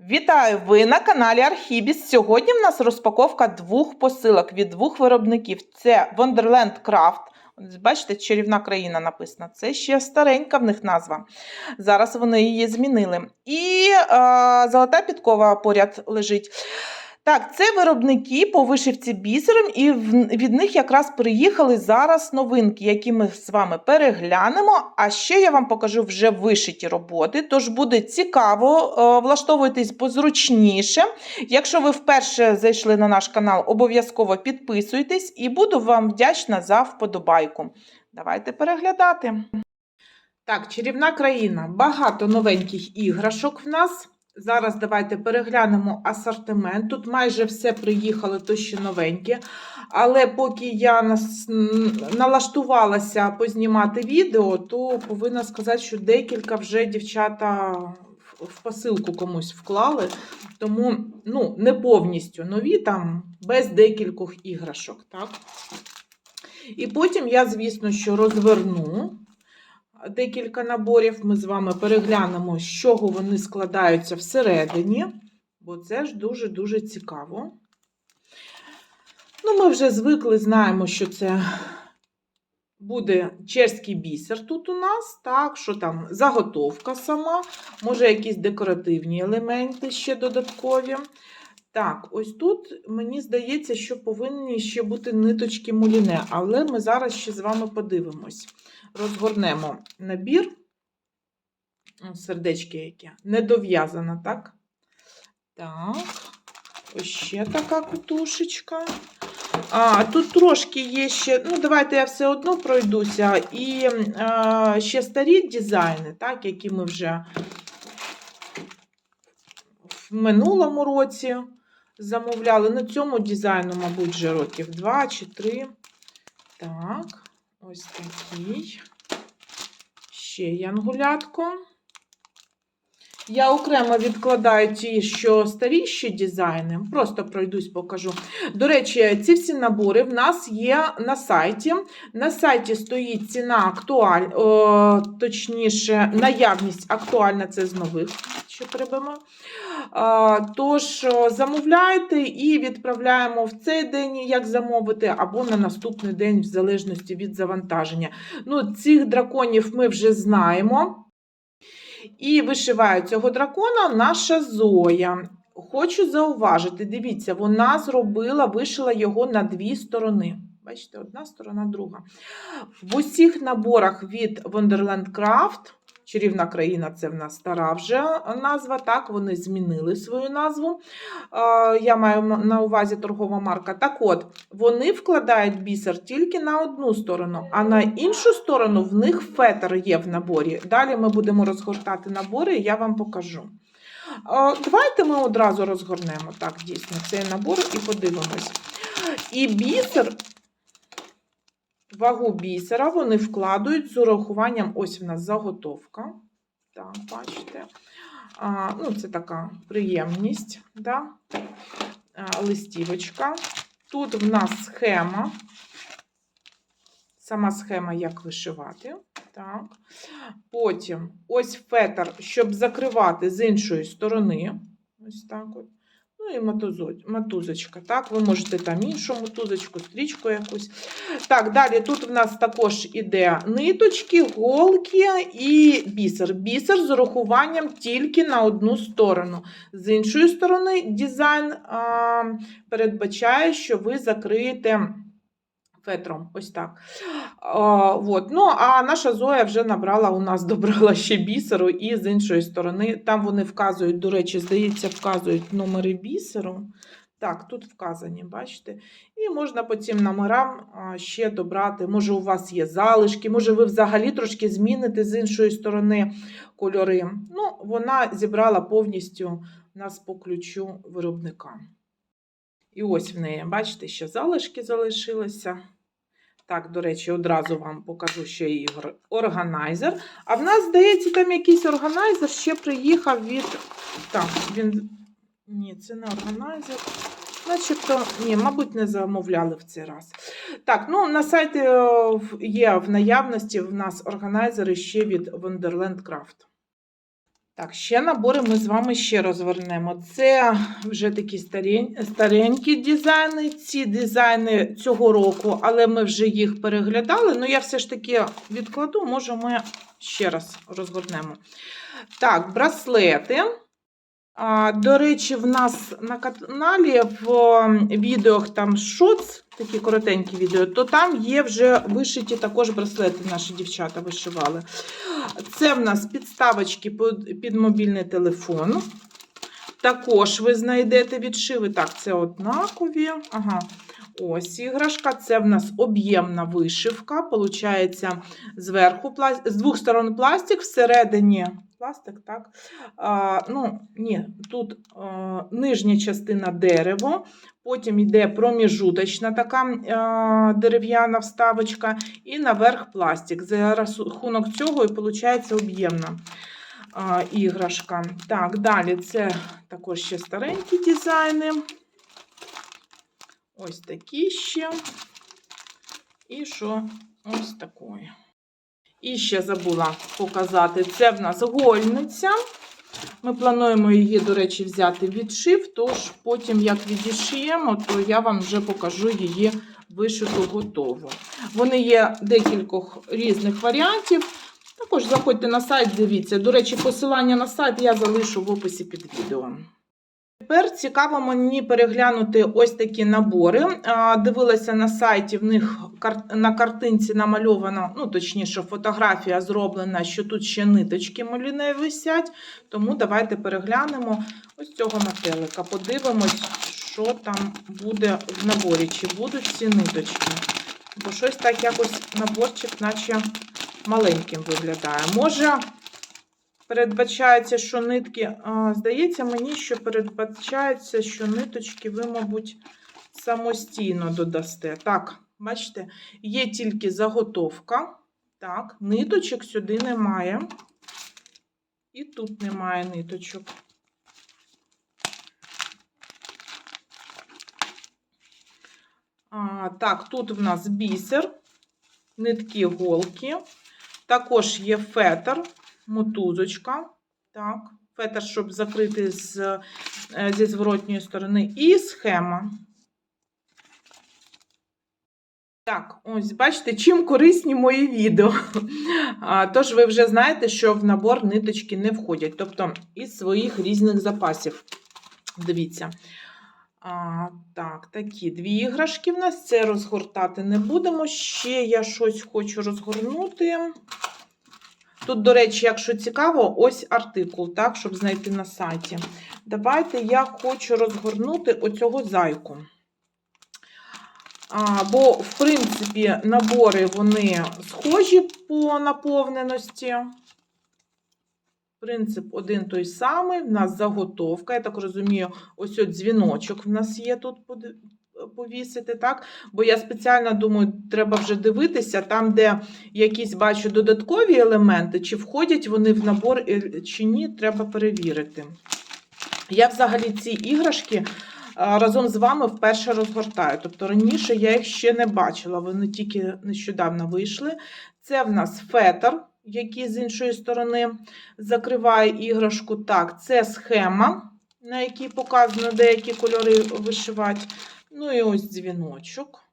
Вітаю! Ви на каналі Архібіс. Сьогодні в нас розпаковка двох посилок від двох виробників. Це Wonderland Craft. Бачите, чарівна країна написана. Це ще старенька в них назва. Зараз вони її змінили. І е, золота підкова поряд лежить. Так, це виробники по вишивці бісером, і від них якраз приїхали зараз новинки, які ми з вами переглянемо. А ще я вам покажу вже вишиті роботи. Тож буде цікаво, е, влаштовуйтесь позручніше. Якщо ви вперше зайшли на наш канал, обов'язково підписуйтесь і буду вам вдячна за вподобайку. Давайте переглядати. Так, чарівна країна. Багато новеньких іграшок в нас. Зараз давайте переглянемо асортимент. Тут майже все приїхало, то ще новеньке. Але поки я налаштувалася познімати відео, то повинна сказати, що декілька вже дівчата в- посилку комусь вклали. Тому ну, не повністю нові, там без декількох іграшок. Так? І потім я, звісно, що розверну декілька наборів. Ми з вами переглянемо, з чого вони складаються всередині, бо це ж дуже-дуже цікаво. Ну, ми вже звикли, знаємо, що це буде чеський бісер тут у нас, так, що там заготовка сама, може якісь декоративні елементи ще додаткові. Так, ось тут мені здається, що повинні ще бути ниточки муліне, але ми зараз ще з вами подивимось. Розгорнемо набір. Сердечки яке. Недов'язано, так? Так. Ось ще така кутушечка. А, тут трошки є ще, ну, давайте я все одно пройдуся. І а, ще старі дизайни, так, які ми вже в минулому році замовляли. На цьому дизайну, мабуть, вже років 2 чи 3. Так, ось такий. Ще янгулятко. Я окремо відкладаю ті, що старіші дизайни, просто пройдусь, покажу. До речі, ці всі набори в нас є на сайті. На сайті стоїть ціна актуаль, о, точніше, наявність актуальна це з нових, що прибимо. Тож замовляйте і відправляємо в цей день, як замовити, або на наступний день, в залежності від завантаження. Ну, цих драконів ми вже знаємо. І вишиває цього дракона наша Зоя. Хочу зауважити, дивіться, вона зробила, вишила його на дві сторони. Бачите, одна сторона, друга. В усіх наборах від Wonderland Craft, чарівна країна це в нас стара вже назва, так, вони змінили свою назву. Е, Я маю на увазі торгова марка. Так от, вони вкладають бісер тільки на одну сторону, а на іншу сторону в них фетр є в наборі. Далі ми будемо розгортати набори, і я вам покажу. Е, Давайте ми одразу розгорнемо так, дійсно, цей набор і подивимось. І бісер, вагу бісера вони вкладають з урахуванням, ось в нас заготовка. Так, бачите. А, ну, це така приємність, да? а, листівочка. Тут в нас схема. Сама схема, як вишивати. Так. Потім ось фетр, щоб закривати з іншої сторони. Ось так от. Ну і матузочка. Так, ви можете там іншу мотузочку, стрічку якусь. Так, далі тут в нас також іде ниточки, голки і бісер. Бісер з урахуванням тільки на одну сторону. З іншої сторони, дизайн а, передбачає, що ви закриєте фетром. Ось так. А, вот. Ну, а наша Зоя вже набрала у нас, добрала ще бісеру, і з іншої сторони, там вони вказують, до речі, здається, вказують номери бісеру. Так, тут вказані, бачите? І можна по цим номерам ще добрати. Може, у вас є залишки, може, ви взагалі трошки зміните з іншої сторони кольори. Ну, вона зібрала повністю нас по ключу виробника. І ось в неї, бачите, ще залишки залишилися. Так, до речі, одразу вам покажу і ор- органайзер. А в нас, здається, там якийсь органайзер ще приїхав від. Так, він. Ні, це не органайзер. Начебто, ні, мабуть, не замовляли в цей раз. Так, ну на сайті е, є в наявності в нас органайзери ще від Wonderland Craft. Так, ще набори ми з вами ще розвернемо. Це вже такі старень- старенькі дизайни. Ці дизайни цього року, але ми вже їх переглядали. Ну, я все ж таки відкладу, може, ми ще раз розгорнемо. Так, браслети. До речі, в нас на каналі в відео там шоц, такі коротенькі відео, то там є вже вишиті також браслети, наші дівчата вишивали. Це в нас підставочки під, під мобільний телефон. Також ви знайдете відшиви. Так, це однакові. Ага. Ось іграшка. Це в нас об'ємна вишивка. Получається, зверху з двох сторон пластик, всередині пластик, так? А, ну, ні, тут а, нижня частина дерево, потім йде проміжуточна така а, дерев'яна вставочка, і наверх пластик. За рахунок цього і виходить об'ємна а, іграшка. Так, далі це також ще старенькі дизайни. Ось такі ще. І що? Ось такої. І ще забула показати. Це в нас гольниця. Ми плануємо її, до речі, взяти відшив, тож потім, як відішиємо, то я вам вже покажу її вишиту готову. Вони є декількох різних варіантів. Також заходьте на сайт, дивіться. До речі, посилання на сайт я залишу в описі під відео. Тепер цікаво мені переглянути ось такі набори. Дивилася на сайті, в них на картинці намальована, ну точніше, фотографія зроблена, що тут ще ниточки малюне висять. Тому давайте переглянемо ось цього метелика. Подивимось, що там буде в наборі, чи будуть ці ниточки. Бо щось так якось наборчик, наче маленьким виглядає. Може, передбачається, що нитки, здається мені, що передбачається, що ниточки ви, мабуть, самостійно додасте. Так, бачите, є тільки заготовка. Так, ниточок сюди немає. І тут немає ниточок. А, так, тут в нас бісер, нитки голки. Також є фетр, мотузочка. Так, фетр, щоб закрити з, е, зі зворотньої сторони, і схема. Так, ось бачите, чим корисні мої відео. А, Тож ви вже знаєте, що в набор ниточки не входять, тобто із своїх різних запасів. Дивіться. А, так, такі дві іграшки в нас. Це розгортати не будемо. Ще я щось хочу розгорнути. Тут, до речі, якщо цікаво, ось артикул, так, щоб знайти на сайті. Давайте я хочу розгорнути оцього зайку. А, бо, в принципі, набори вони схожі по наповненості. Принцип один той самий. В нас заготовка. Я так розумію, ось от дзвіночок в нас є тут повісити, так? Бо я спеціально думаю, треба вже дивитися, там, де якісь бачу додаткові елементи, чи входять вони в набор е, чи ні, треба перевірити. Я взагалі ці іграшки разом з вами вперше розгортаю. Тобто раніше я їх ще не бачила, вони тільки нещодавно вийшли. Це в нас фетр, який з іншої сторони закриває іграшку. Так, це схема, на якій показано деякі кольори вишивати. Ну і ось дзвіночок.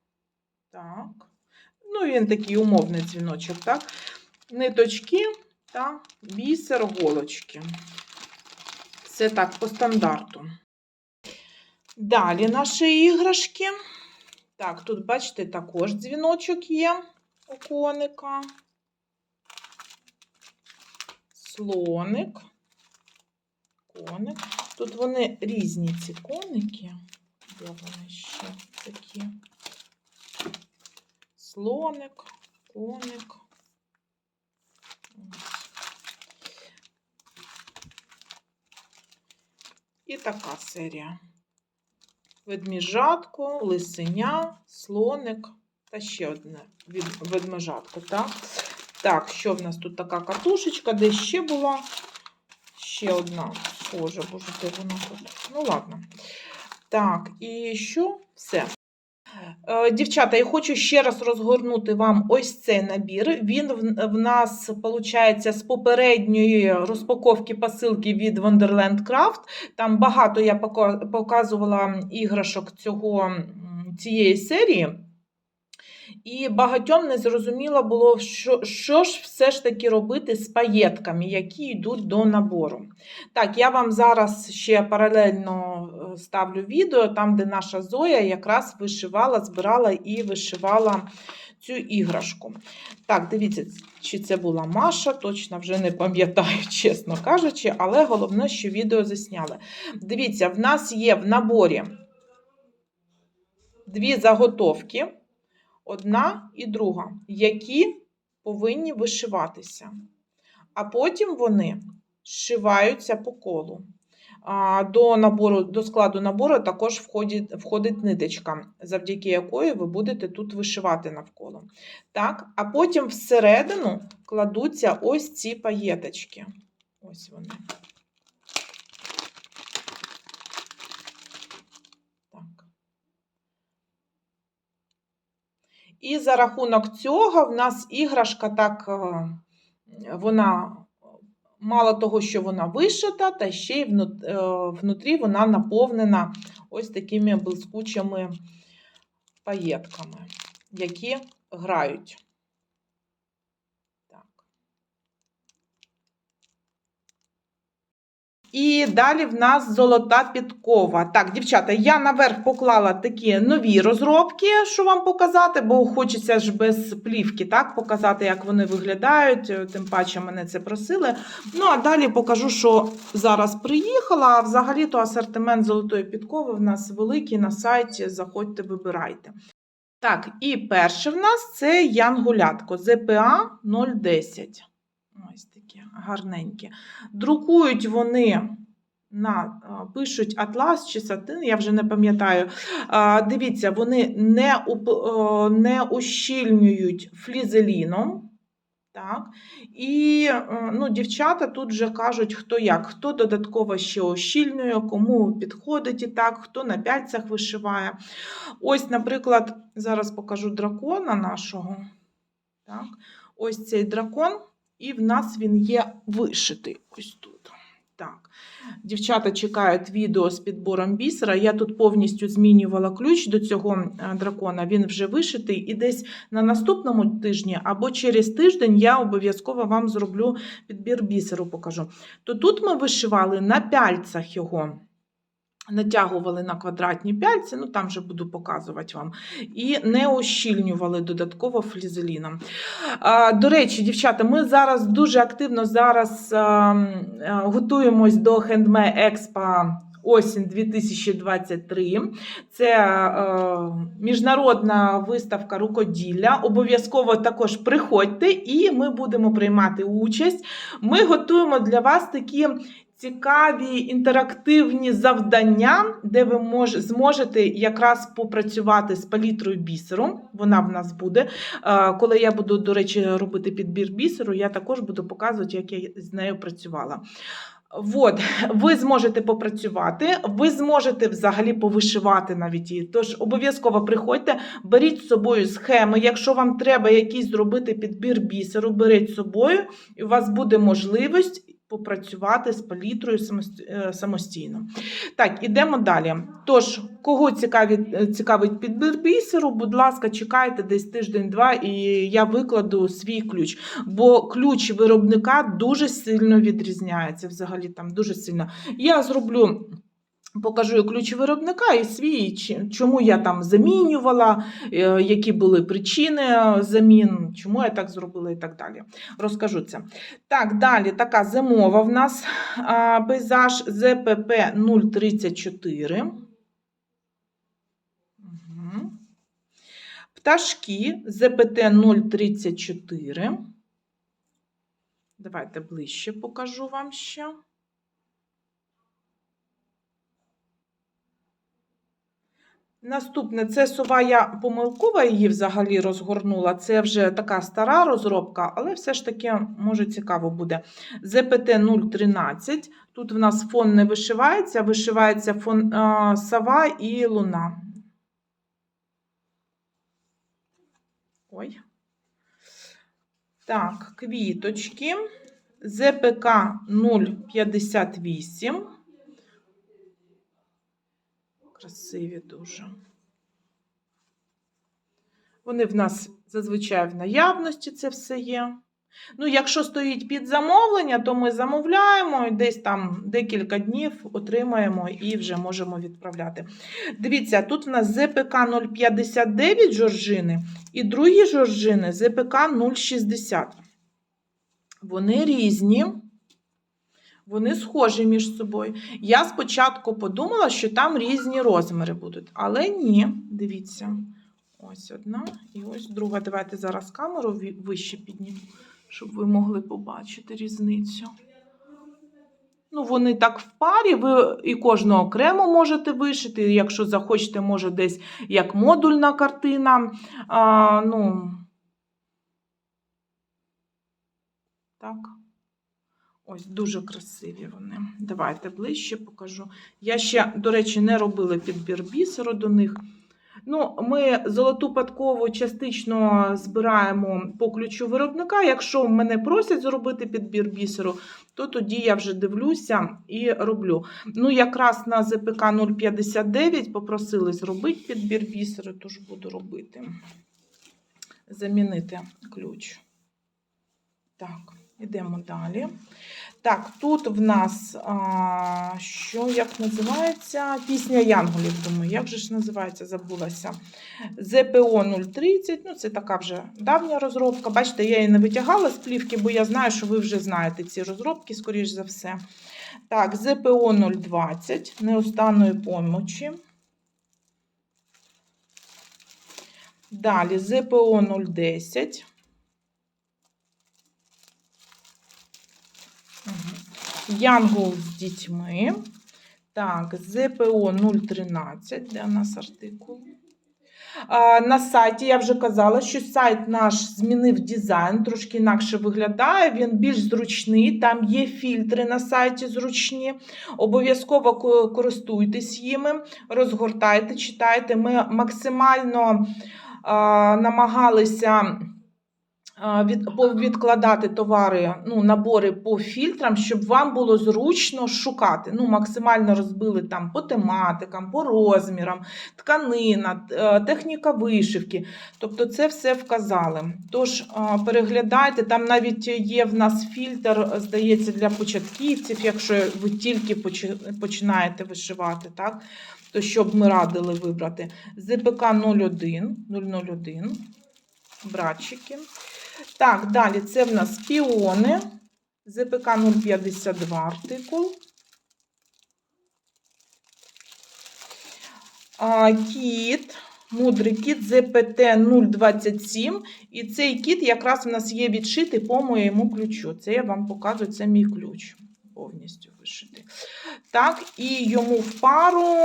Так. Ну, він такий умовний дзвіночок, так? Ниточки та бісер голочки. Це так, по стандарту. Далі наші іграшки. Так, тут, бачите, також дзвіночок є у коника. Слоник. Коник. Тут вони різні ці коники. Де вони ще такі? Слоник, коник. І така серія. Ведміжатко, лисеня, слоник та ще одне від ведмежатко. Так? Так, що в нас тут така катушечка, де ще була? Ще одна схожа, боже, де вона тут? Ну, ладно. Так, і що? Все. Е, Дівчата, я хочу ще раз розгорнути вам ось цей набір. Він в нас, виходить, з попередньої розпаковки посилки від Wonderland Craft. Там багато я показувала іграшок цього, цієї серії. І багатьом не зрозуміло було, що, що ж все ж таки робити з паєтками, які йдуть до набору. Так, я вам зараз ще паралельно е, ставлю відео, там, де наша Зоя якраз вишивала, збирала і вишивала цю іграшку. Так, дивіться, чи це була Маша, точно вже не пам'ятаю, чесно кажучи, але головне, що відео засняли. Дивіться, в нас є в наборі дві заготовки одна і друга, які повинні вишиватися. А потім вони зшиваються по колу. До набору, до складу набору також входить, входить ниточка, завдяки якої ви будете тут вишивати навколо. Так, а потім всередину кладуться ось ці паєточки. Ось вони. Так. І за рахунок цього в нас іграшка так, е, вона мало того, що вона вишита, та ще й е, внутрі вона наповнена ось такими блискучими паєтками, які грають. Так. І далі в нас золота підкова. Так, дівчата, я наверх поклала такі нові розробки, що вам показати, бо хочеться ж без плівки так, показати, як вони виглядають. е, Тим паче мене це просили. Ну, а далі покажу, що зараз приїхала. А взагалі-то асортимент золотої підкови в нас великий на сайті. Заходьте, вибирайте. Так, і перше в нас це янгулятко ЗПА 010. Ось гарненькі. Друкують вони на пишуть атлас чи сатин, я вже не пам'ятаю. Дивіться, вони не, о, не ущільнюють флізеліном. Так. І е, ну, дівчата тут вже кажуть, хто як, хто додатково ще ощільнює, кому підходить і так, хто на пяльцях вишиває. Ось, наприклад, зараз покажу дракона нашого. Так. Ось цей дракон, і в нас він є вишитий. Ось тут. Так. Дівчата чекають відео з підбором бісера. Я тут повністю змінювала ключ до цього е, дракона. Він вже вишитий. І десь на наступному тижні або через тиждень я обов'язково вам зроблю підбір бісеру, покажу. То тут ми вишивали на пяльцях його. Натягували на квадратні пяльці, ну там вже буду показувати вам, і не ощільнювали додатково флізеліном. До речі, дівчата, ми зараз дуже активно зараз а, а, готуємось до Handmade Expo осінь 2023. Це е, міжнародна виставка рукоділля. Обов'язково також приходьте і ми будемо приймати участь. Ми готуємо для вас такі. Цікаві інтерактивні завдання, де ви мож, зможете якраз попрацювати з палітрою бісеру. Вона в нас буде. Е, Коли я буду, до речі, робити підбір бісеру, я також буду показувати, як я з нею працювала. От, ви зможете попрацювати, ви зможете взагалі повишивати навіть її. Тож обов'язково приходьте, беріть з собою схеми. Якщо вам треба якийсь зробити підбір бісеру, беріть з собою, і у вас буде можливість попрацювати з палітрою е, самостійно. Так, ідемо далі. Тож, кого цікавить, цікавить підбір бісеру, будь ласка, чекайте десь тиждень-два, і я викладу свій ключ. Бо ключ виробника дуже сильно відрізняється. Взагалі там дуже сильно. Я зроблю. Покажу ключ виробника і свій, чому я там замінювала, е, які були причини замін, чому я так зробила і так далі. Розкажу це. Так, далі така зимова в нас пейзаж ЗПП 034. Угу. Пташки ЗПТ 034. Давайте ближче покажу вам ще. Наступне це сова, я помилково її взагалі розгорнула. Це вже така стара розробка, але все ж таки, може, цікаво буде. ЗПТ 013. Тут в нас фон не вишивається, вишивається фон а, сова і луна. Ой. Так, квіточки. ЗПК 058. Красиві дуже. Вони в нас зазвичай в наявності це все є. Ну, якщо стоїть під замовлення, то ми замовляємо і десь там декілька днів отримаємо і вже можемо відправляти. Дивіться, тут в нас ЗПК 059 жоржини і другі жоржини ЗПК 060. Вони різні, вони схожі між собою. Я спочатку подумала, що там різні розміри будуть, але ні, дивіться. Ось одна і ось друга. Давайте зараз камеру вище підніму, щоб ви могли побачити різницю. Ну, вони так в парі, ви і кожного окремо можете вишити. Якщо захочете, може десь як модульна картина. А, ну, так. Ось дуже красиві вони. Давайте ближче покажу. Я ще, до речі, не робила підбір бісеру до них. Ну, ми золоту подкову частично збираємо по ключу виробника. Якщо мене просять зробити підбір бісеру, то тоді я вже дивлюся і роблю. Ну, якраз на ЗПК 059 попросили зробити підбір бісеру, тож буду робити. Замінити ключ. Так, йдемо далі. Так, тут в нас, а, що як називається? Пісня Янголів, думаю, як же ж називається, забулася. ЗПО 030, ну це така вже давня розробка. Бачите, я її не витягала з плівки, бо я знаю, що ви вже знаєте ці розробки, скоріш за все. Так, ЗПО 020, неостанної помочі. Далі ЗПО 010. Янгол з дітьми. Так, ЗПО 013, де у нас артикул. На сайті я вже казала, що сайт наш змінив дизайн, трошки інакше виглядає. Він більш зручний. Там є фільтри на сайті зручні. Обов'язково користуйтесь їми, розгортайте, читайте. Ми максимально а, намагалися відкладати товари, ну, набори по фільтрам, щоб вам було зручно шукати. Ну, максимально розбили там по тематикам, по розмірам, тканина, е, техніка вишивки. Тобто це все вказали. Тож переглядайте, там навіть є в нас фільтр, здається, для початківців, якщо ви тільки починаєте вишивати, так? То що ми радили вибрати? ЗПК 01, 001, братчики. Так, далі це в нас піони. ЗПК 052 артикул. Кіт, мудрий кіт ЗПТ 027. І цей кіт якраз в нас є відшитий по моєму ключу. Це я вам показую, це мій ключ. Повністю вишити. Так, і йому в пару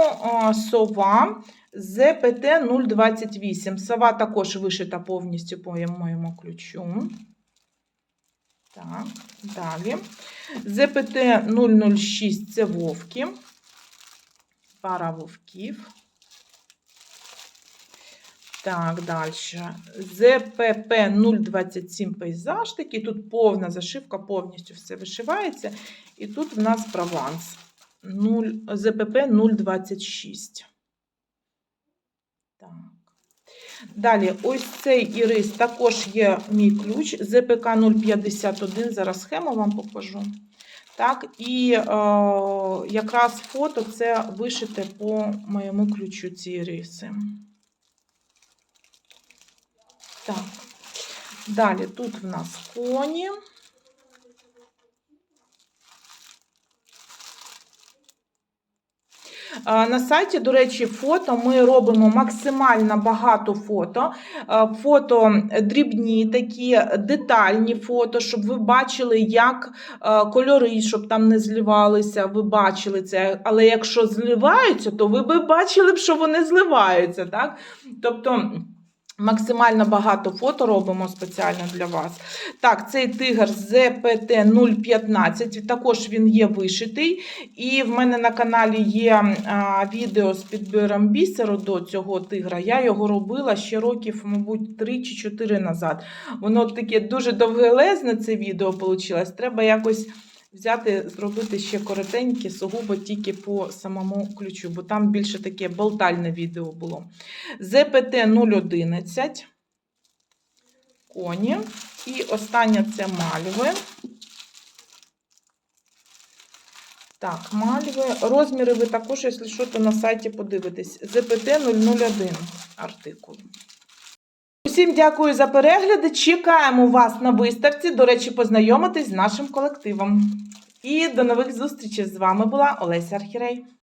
сова ЗПТ 028. Сова також вишита повністю по моєму ключу. Так, далі. ЗПТ 006 це вовки. Пара вовків. Так, далі. ЗПП 027 пейзаж. Такий тут повна зашивка, повністю все вишивається. І тут в нас прованс. 0, ЗПП 026. Так. Далі, ось цей ірис також є мій ключ. ЗПК 051. Зараз схему вам покажу. Так, і е, якраз фото це вишите по моєму ключу ці іриси. Так. Далі тут в нас коні. На сайті, до речі, фото ми робимо максимально багато фото. Фото дрібні, такі детальні фото, щоб ви бачили, як кольори, щоб там не зливалися. Ви бачили це. Але якщо зливаються, то ви б бачили б, що вони зливаються. Так? Тобто. Максимально багато фото робимо спеціально для вас. Так, цей тигр ZPT 015, також він є вишитий. І в мене на каналі є а, відео з підбіром бісеру до цього тигра. Я його робила ще років, мабуть, 3 чи 4 назад. Воно таке дуже довгелезне це відео вийшло. Треба якось взяти, зробити ще коротеньке, сугубо тільки по самому ключу, бо там більше таке болтальне відео було. ЗПТ 011. Коні. І останнє це мальви. Так, мальви. Розміри ви також, якщо що, то на сайті подивитесь. ЗПТ 001 артикул. Усім дякую за перегляди. Чекаємо вас на виставці. До речі, познайомитись з нашим колективом. І до нових зустрічей. З вами була Олеся Архірей.